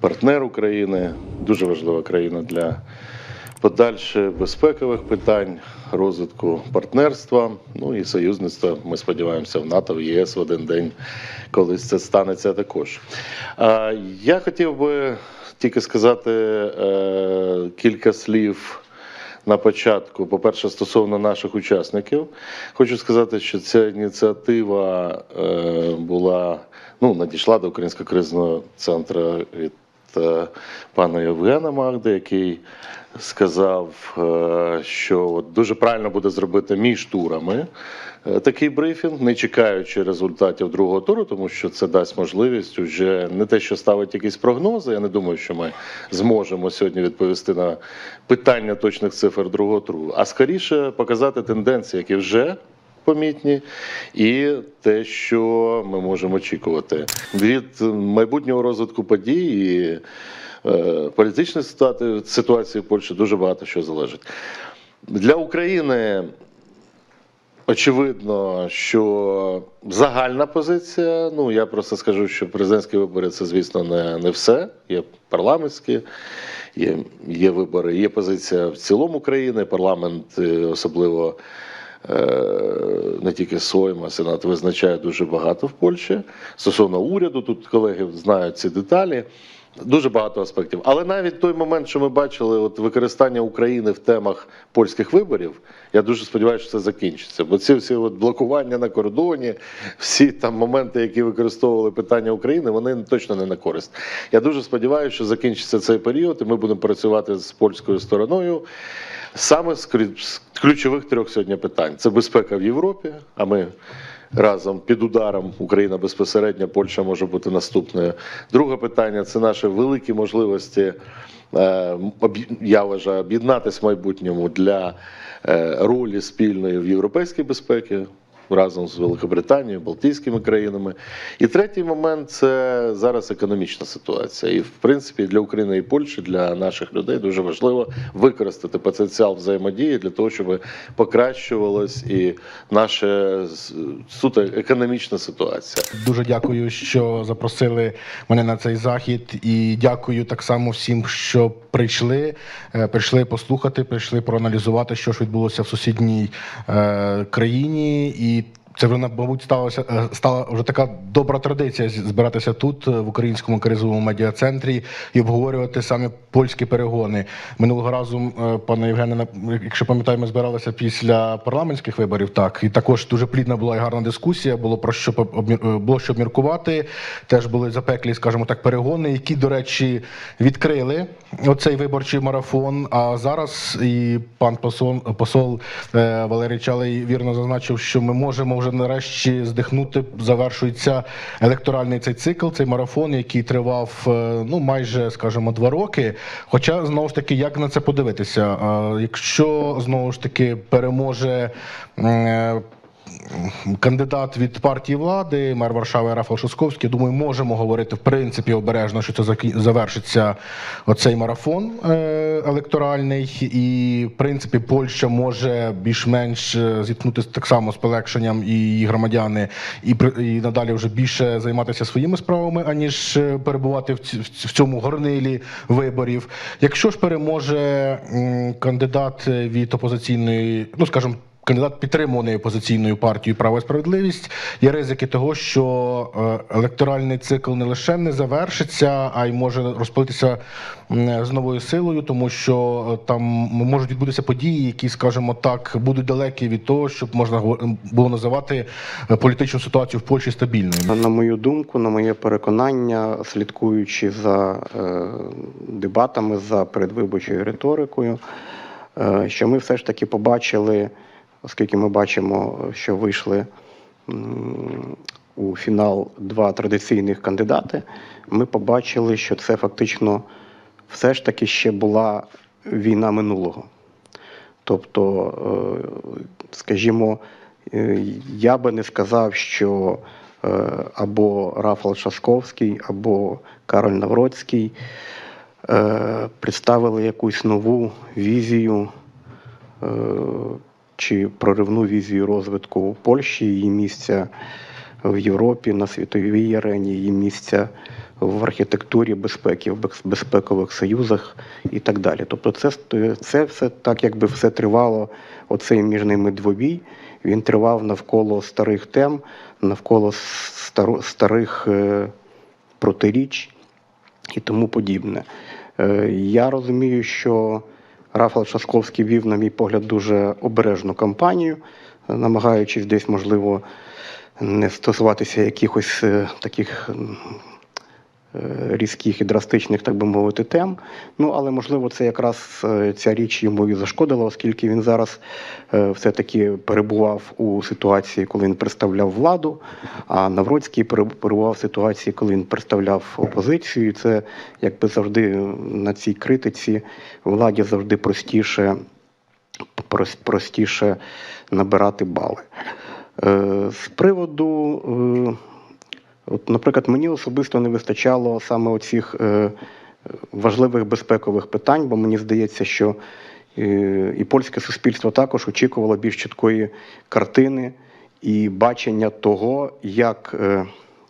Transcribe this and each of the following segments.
партнер України, дуже важлива країна для подальших безпекових питань, розвитку партнерства, ну і союзництва. Ми сподіваємося в НАТО, в ЄС в один день, колись це станеться також. Я хотів би тільки сказати е, кілька слів. На початку, по-перше, стосовно наших учасників, хочу сказати, що ця ініціатива е, була ну, надійшла до Українського кризного центру від пана Євгена Магди, який сказав, е, що дуже правильно буде зробити між турами е, такий брифінг, не чекаючи результатів другого туру, тому що це дасть можливість уже не те, що ставить якісь прогнози. Я не думаю, що ми зможемо сьогодні відповісти на питання точних цифр другого туру, а скоріше показати тенденції, які вже помітні, і те, що ми можемо очікувати від майбутнього розвитку подій і е, політичної ситуації, в Польщі дуже багато що залежить. Для України очевидно, що загальна позиція. Ну я просто скажу, що президентські вибори це, звісно, не, не все. Є парламентські, є, є вибори, є позиція в цілому країни. Парламент е, особливо. Е, Не тільки Сойм, а Сенат визначає дуже багато в Польщі. Стосовно уряду, тут колеги знають ці деталі. Дуже багато аспектів. Але навіть той момент, що ми бачили, от використання України в темах польських виборів, я дуже сподіваюся, що це закінчиться. Бо ці всі от блокування на кордоні, всі там моменти, які використовували питання України, вони точно не на користь. Я дуже сподіваюся, що закінчиться цей період, і ми будемо працювати з польською стороною. Саме з ключових трьох сьогодні питань: це безпека в Європі. А ми разом під ударом Україна безпосередньо, Польща може бути наступною. Друге питання це наші великі можливості. е, Я вважаю об'єднатися в майбутньому для е, ролі спільної в європейській безпеці разом з Великобританією, Балтійськими країнами. І третій момент це зараз економічна ситуація. І в принципі для України і Польщі, для наших людей дуже важливо використати потенціал взаємодії для того, щоб покращувалась і наша суто економічна ситуація. Дуже дякую, що запросили мене на цей захід, і дякую так само всім, що прийшли. Е, Прийшли послухати, прийшли проаналізувати, що ж відбулося в сусідній е, країні. І це вже мабуть сталося е, стала вже така добра традиція збиратися тут, е, в українському кризовому медіа-центрі, і обговорювати саме польські перегони. Минулого разу, е, пане Євгене, якщо пам'ятаю, ми збиралися після парламентських виборів. Так і також дуже плідна була і гарна дискусія. Було про що було що обміркувати. Теж були запеклі, скажімо так, перегони, які, до речі, відкрили оцей виборчий марафон. А зараз і пан посол, посол Валерій Чалий вірно зазначив, що ми можемо вже нарешті здихнути. Завершується електоральний цей цикл, цей марафон, який тривав е, ну майже, скажімо, два роки. Хоча знову ж таки, як на це подивитися? Якщо знову ж таки переможе. Кандидат від партії влади, мер Варшави Рафал Шосковський. Думаю, можемо говорити в принципі обережно, що це завершиться оцей марафон е, електоральний, і в принципі Польща може більш-менш е, зіткнутися так само з полегшенням і громадяни, і і надалі вже більше займатися своїми справами, аніж е, перебувати в цьому горнилі виборів. Якщо ж переможе кандидат від опозиційної, ну скажімо, Кандидат підтримуваний опозиційною партією право і справедливість. Є ризики того, що е, електоральний цикл не лише не завершиться, а й може розпалитися з новою силою, тому що е, там можуть відбутися події, які, скажімо так, будуть далекі від того, щоб можна було називати е, політичну ситуацію в Польщі стабільною. На мою думку, на моє переконання, слідкуючи за дебатами, за передвиборчою риторикою, що ми все ж таки побачили, оскільки ми бачимо, що вийшли у фінал два традиційних кандидати, ми побачили, що це фактично все ж таки ще була війна минулого. Тобто, е, скажімо, е, я би не сказав, що е, або Рафал Шасковський, або Кароль Навроцький представили якусь нову візію чи проривну візію розвитку Польщі, її місця в Європі на світовій арені, її місця в архітектурі безпеки, в безпекових союзах і так далі. Тобто, це, це все так, якби все тривало, оцей між ними двобій. Він тривав навколо старих тем, навколо старо, старих е, протиріч і тому подібне. Е, Я розумію, що Рафал Шашковський вів, на мій погляд, дуже обережну кампанію, намагаючись десь, можливо, не стосуватися якихось е, таких різких і драстичних, так би мовити, тем. Ну, але можливо, це якраз е, ця річ йому і зашкодила, оскільки він зараз е, все-таки перебував у ситуації, коли він представляв владу, а Навроцький перебував в ситуації, коли він представляв опозицію. І це якби завжди на цій критиці владі завжди простіше, простіше набирати бали. Е, З приводу е, От, наприклад, мені особисто не вистачало саме оцих е, важливих безпекових питань, бо мені здається, що е, і польське суспільство також очікувало більш чіткої картини і бачення того, як е,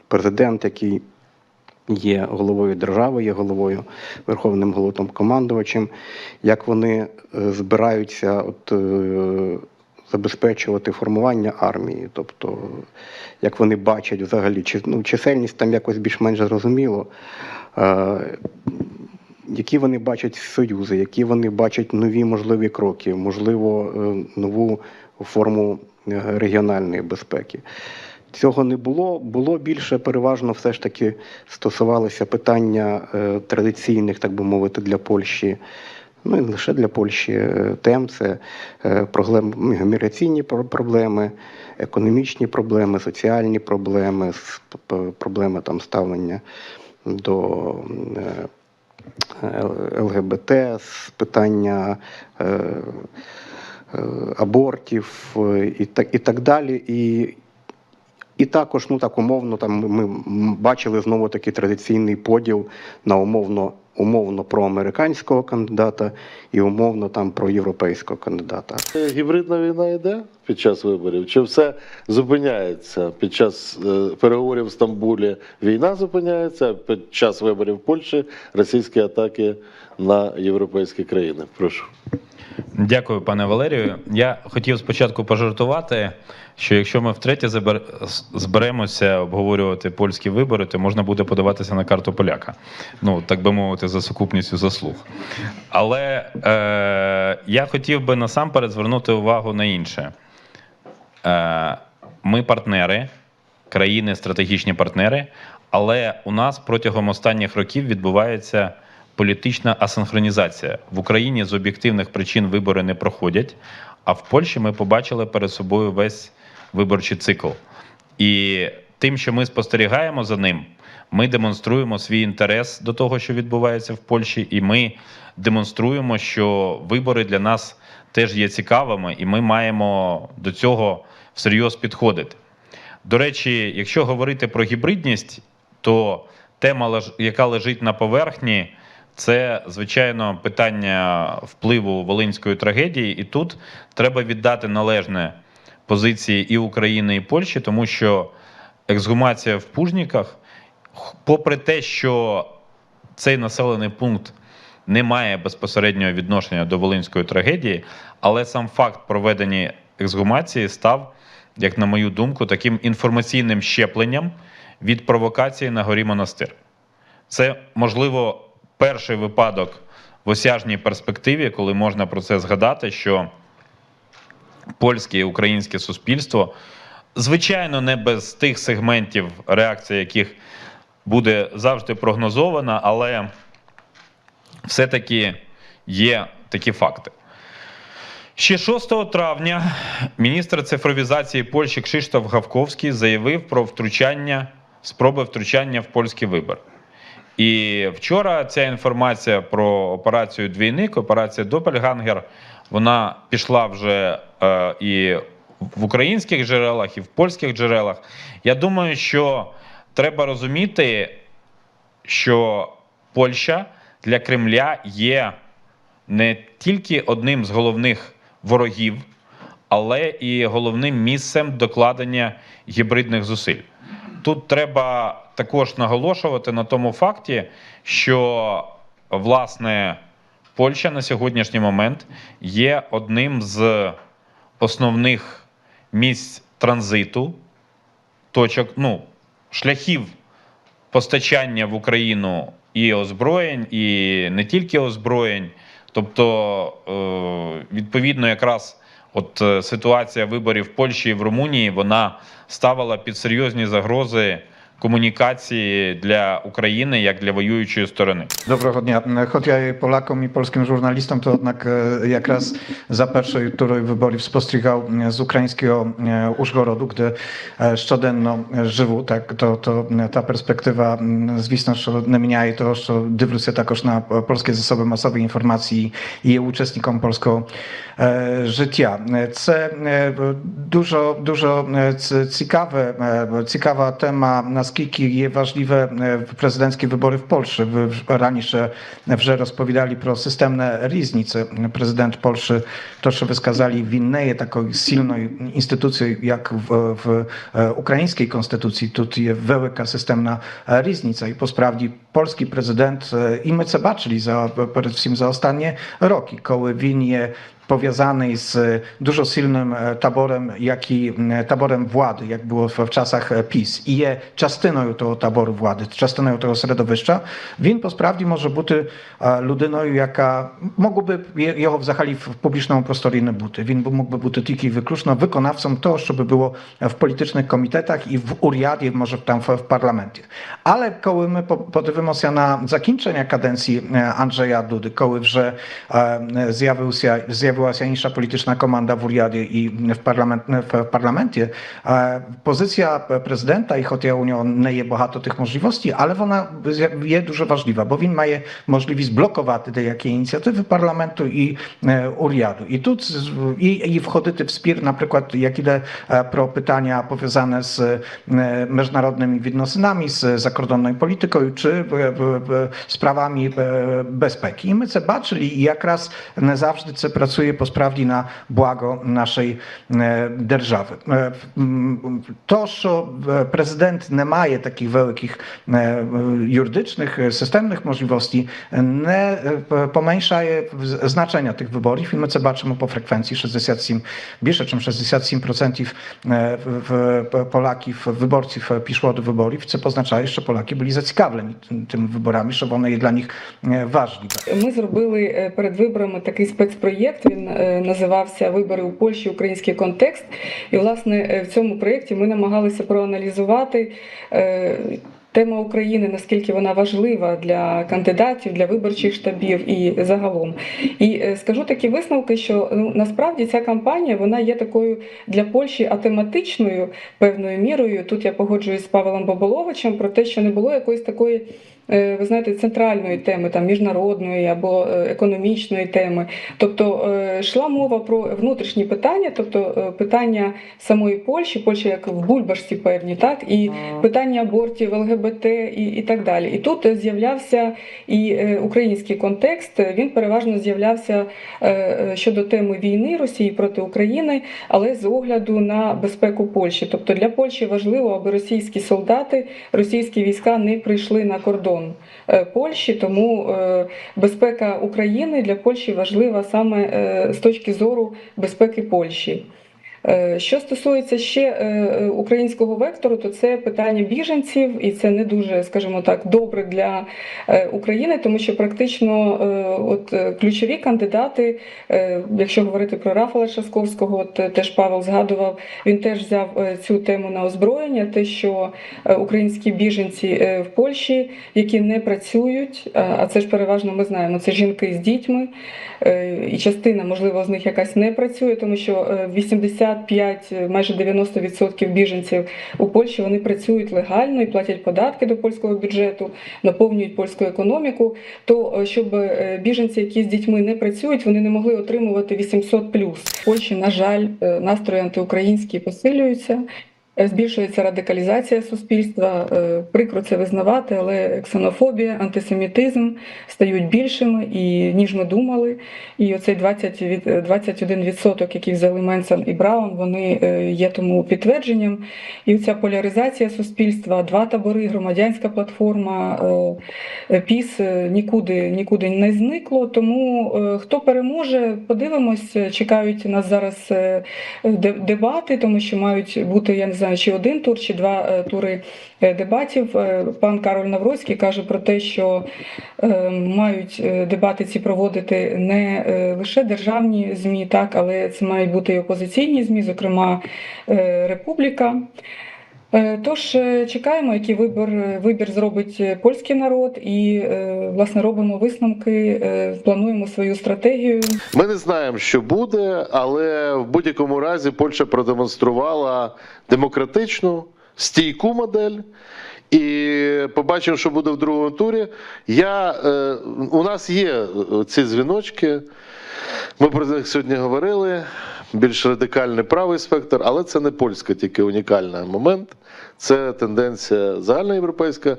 президент, який є головою держави, є головою верховним головнокомандувачем, як вони збираються от, забезпечувати формування армії, тобто як вони бачать взагалі, чи, ну, чисельність там якось більш-менш зрозуміло. Е, які вони бачать союзи, які вони бачать нові можливі кроки, можливо, е, нову форму е, регіональної безпеки. Цього не було. Було більше переважно все ж таки стосувалося питання е, традиційних, так би мовити, для Польщі. Ну і не лише для Польщі е, тем це е, міграційні проблеми, економічні проблеми, соціальні проблеми, проблеми там ставлення до е, ЛГБТ, питання абортів і так, і так далі. І, і також, ну так умовно, там ми бачили знову такий традиційний поділ на умовно, умовно проамериканського кандидата і умовно там про європейського кандидата. Е, Гібридна війна йде під час виборів? Чи все зупиняється під час е, переговорів в Стамбулі? Війна зупиняється, під час виборів в Польщі російські атаки на європейські країни? Прошу. Дякую, пане Валерію. Я хотів спочатку пожартувати, що якщо ми втретє зберемося обговорювати польські вибори, то можна буде подаватися на карту поляка. Ну, так би мовити, за сукупністю заслуг. Але е, я хотів би насамперед звернути увагу на інше. Е, ми партнери, країни, стратегічні партнери, але у нас протягом останніх років відбувається політична асинхронізація. В Україні з об'єктивних причин вибори не проходять, а в Польщі ми побачили перед собою весь виборчий цикл. І тим, що ми спостерігаємо за ним, ми демонструємо свій інтерес до того, що відбувається в Польщі, і ми демонструємо, що вибори для нас теж є цікавими, і ми маємо до цього всерйоз підходити. До речі, якщо говорити про гібридність, то тема, яка лежить на поверхні, це звичайно питання впливу волинської трагедії, і тут треба віддати належне позиції і України, і Польщі, тому що ексгумація в Пужніках, попри те, що цей населений пункт не має безпосереднього відношення до волинської трагедії, але сам факт проведення ексгумації став, як на мою думку, таким інформаційним щепленням від провокації на горі монастир. Це, можливо, перший випадок в осяжній перспективі, коли можна про це згадати, що польське і українське суспільство, звичайно, не без тих сегментів, реакція яких буде завжди прогнозована, але все-таки є такі факти. Ще 6 травня міністр цифровізації Польщі Кшиштоф Гавковський заявив про втручання, спроби втручання в польський вибор. І вчора ця інформація про операцію Двійник, операція Допельгангер, вона пішла вже е, і в українських джерелах, і в польських джерелах. Я думаю, що треба розуміти, що Польща для Кремля є не тільки одним з головних ворогів, але і головним місцем докладення гібридних зусиль. тут треба також наголошувати на тому факті, що власне Польща на сьогоднішній момент є одним з основних місць транзиту, точок, ну, шляхів постачання в Україну і озброєнь, і не тільки озброєнь. Тобто, е, відповідно, якраз от е, ситуація виборів в Польщі і в Румунії вона ставила під серйозні загрози komunikacji dla Ukrainy jak dla wojującej strony. Dobrego dnia. Choć ja Polakom i polskim żurnalistom to jednak jak raz za pierwszej tury wyborów spostrzegał z ukraińskiego Użgorodu, gdy szczodenno żywu, tak, to, to ta perspektywa zwisno, że mniej to, że dywlusja takoż na polskie zasoby masowej informacji i uczestnikom polsko życia. To dużo, dużo ciekawe, ciekawa tema na дуже дуже е, ц- цікаве, е, цікава тема, наскільки є важливе е, prezydenckie wybory w Polsce. Wy раніше вже розповідали про системне різниці. Президент Польщі то, що ви сказали, він не є такою сильною інституцією, як в, в е, українській конституції. Тут є велика системна е, різниця. І по справді польський президент, е, і ми це бачили за перед всім за останні роки, коли він є powiązany z dużo silnym e, taborem, jak i m, taborem władzy, jak było w, w czasach e, PiS. I je частиною того табору влади, частиною того середовища, він по справді може бути е, людиною, яка могла б його взагалі в публічному просторі не бути. Він би мог би бути тільки виключно виконавцем того, щоб було в політичних комітетах і в уряді, може там в, в парламенті. Але коли ми по- подивимося на закінчення каденції е, Andrzeja Dudy, коли вже е, з'явився з'явилася інша політична команда в уряді і в парламент в парламенті. е, Позиція президента, і хоча у нього не є багато тих можливостей, але вона є дуже важлива, бо він має можливість блокувати деякі ініціативи парламенту і е, уряду. І тут з- і, і входити в спір, наприклад, як іде е, про питання пов'язане з е, міжнародними відносинами, з закордонною політикою чи е, е, е, справами е, безпеки. І ми це бачили, і якраз не завжди це працює по справді на благо нашої е, держави. Е, м, То, що е, президент не має таких великих е, е, юридичних, е, системних можливостей, не е, п- поменшає в- значення тих виборів. І ми це бачимо по фреквенції 67, більше ніж 67% е, в- в- Полаків, виборців е, пішло до виборів. Це позначає, тими виборами, що вони для них е, важливі. Ми зробили е, перед виборами такий спецпроєкт. Він е, називався Вибори у Польщі. Український контекст. І власне в цьому проєкті ми намагалися проаналізувати. Тема України, наскільки вона важлива для кандидатів, для виборчих штабів і загалом. І е, скажу такі висновки, що ну, насправді ця кампанія вона є такою для Польщі атематичною певною мірою. Тут я погоджуюсь з Павелом Боболовичем про те, що не було якоїсь такої ви знаєте, центральної теми, там міжнародної або е, економічної теми. Тобто е, йшла мова про внутрішні питання, тобто е, питання самої Польщі, Польща як в бульбашці певні, так і питання абортів, ЛГБТ і, і так далі. І тут е, з'являвся і е, український контекст. Він переважно з'являвся е, е, щодо теми війни Росії проти України, але з огляду на безпеку Польщі. Тобто для Польщі важливо, аби російські солдати, російські війська не прийшли на кордон е, Польщі, тому е, безпека України для Польщі важлива саме е, з точки зору безпеки Польщі. Е, Що стосується ще е, е, українського вектору, то це питання біженців, і це не дуже, скажімо так, добре для України, тому що практично от ключові кандидати, якщо говорити про Рафала Шасковського, от теж Павел згадував, він теж взяв цю тему на озброєння, те, що українські біженці в Польщі, які не працюють, а це ж переважно ми знаємо, це жінки з дітьми, і частина, можливо, з них якась не працює, тому що е, 85, е, майже 90% біженців у Польщі вони працюють легально і платять податки до польського бюджету, наповнюють польську економіку. То е, щоб е, біженці, які з дітьми не працюють, вони не могли отримувати 800 В Польщі, на жаль, настрої антиукраїнські посилюються. Е, Збільшується радикалізація суспільства. Е, Прикро це визнавати, але ксенофобія, антисемітизм стають більшими і ніж ми думали. І оцей 20 21%, який взяли Менсон і Браун, вони е, є тому підтвердженням. І ця поляризація суспільства, два табори, громадянська платформа, піс нікуди нікуди не зникло. Тому хто переможе, подивимось. Чекають нас зараз дебати, тому що мають бути, я не знаю, чи один тур, чи два е, тури е, дебатів. Е, Пан Кароль Навроцький каже про те, що мають дебати ці проводити не лише державні ЗМІ, так, але це мають бути і опозиційні ЗМІ, зокрема Републіка. Е, Тож е, чекаємо, який вибір, вибір зробить е, польський народ, і е, власне робимо висновки, е, плануємо свою стратегію. Ми не знаємо, що буде, але в будь-якому разі Польща продемонструвала демократичну, стійку модель. І побачимо, що буде в другому турі. Я, е, у нас є е, ці дзвіночки. Ми про них сьогодні говорили. Більш радикальний правий спектр, але це не польська тільки унікальний момент. Це тенденція загальноєвропейська.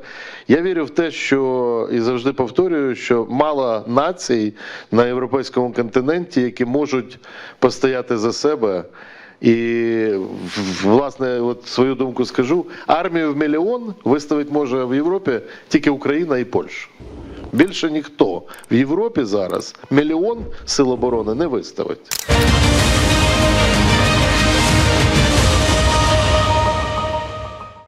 Я вірю в те, що і завжди повторюю, що мало націй на європейському континенті, які можуть постояти за себе. І власне, от свою думку скажу: армію в мільйон виставити може в Європі тільки Україна і Польща. Більше ніхто в Європі зараз мільйон сил оборони не виставить.